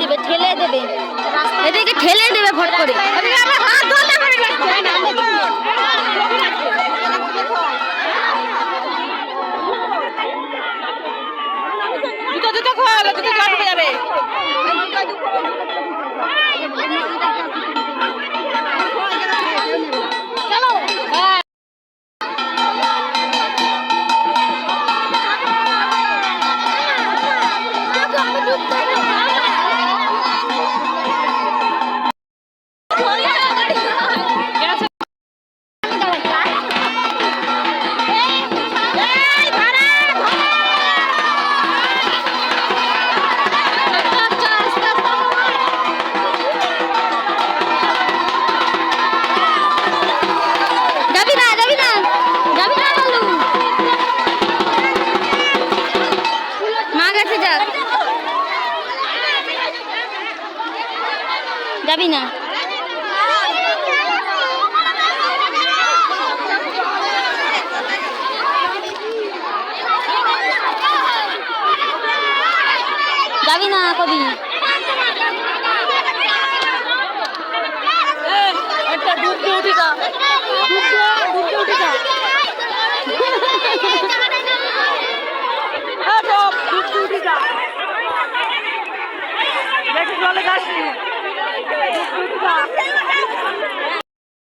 ছিল ঠেলে দেবে এদেরকে করে দুটো দুটো খোয়া যাবে কাছে যাক যাবি না? যাবি না কবি? Yeah.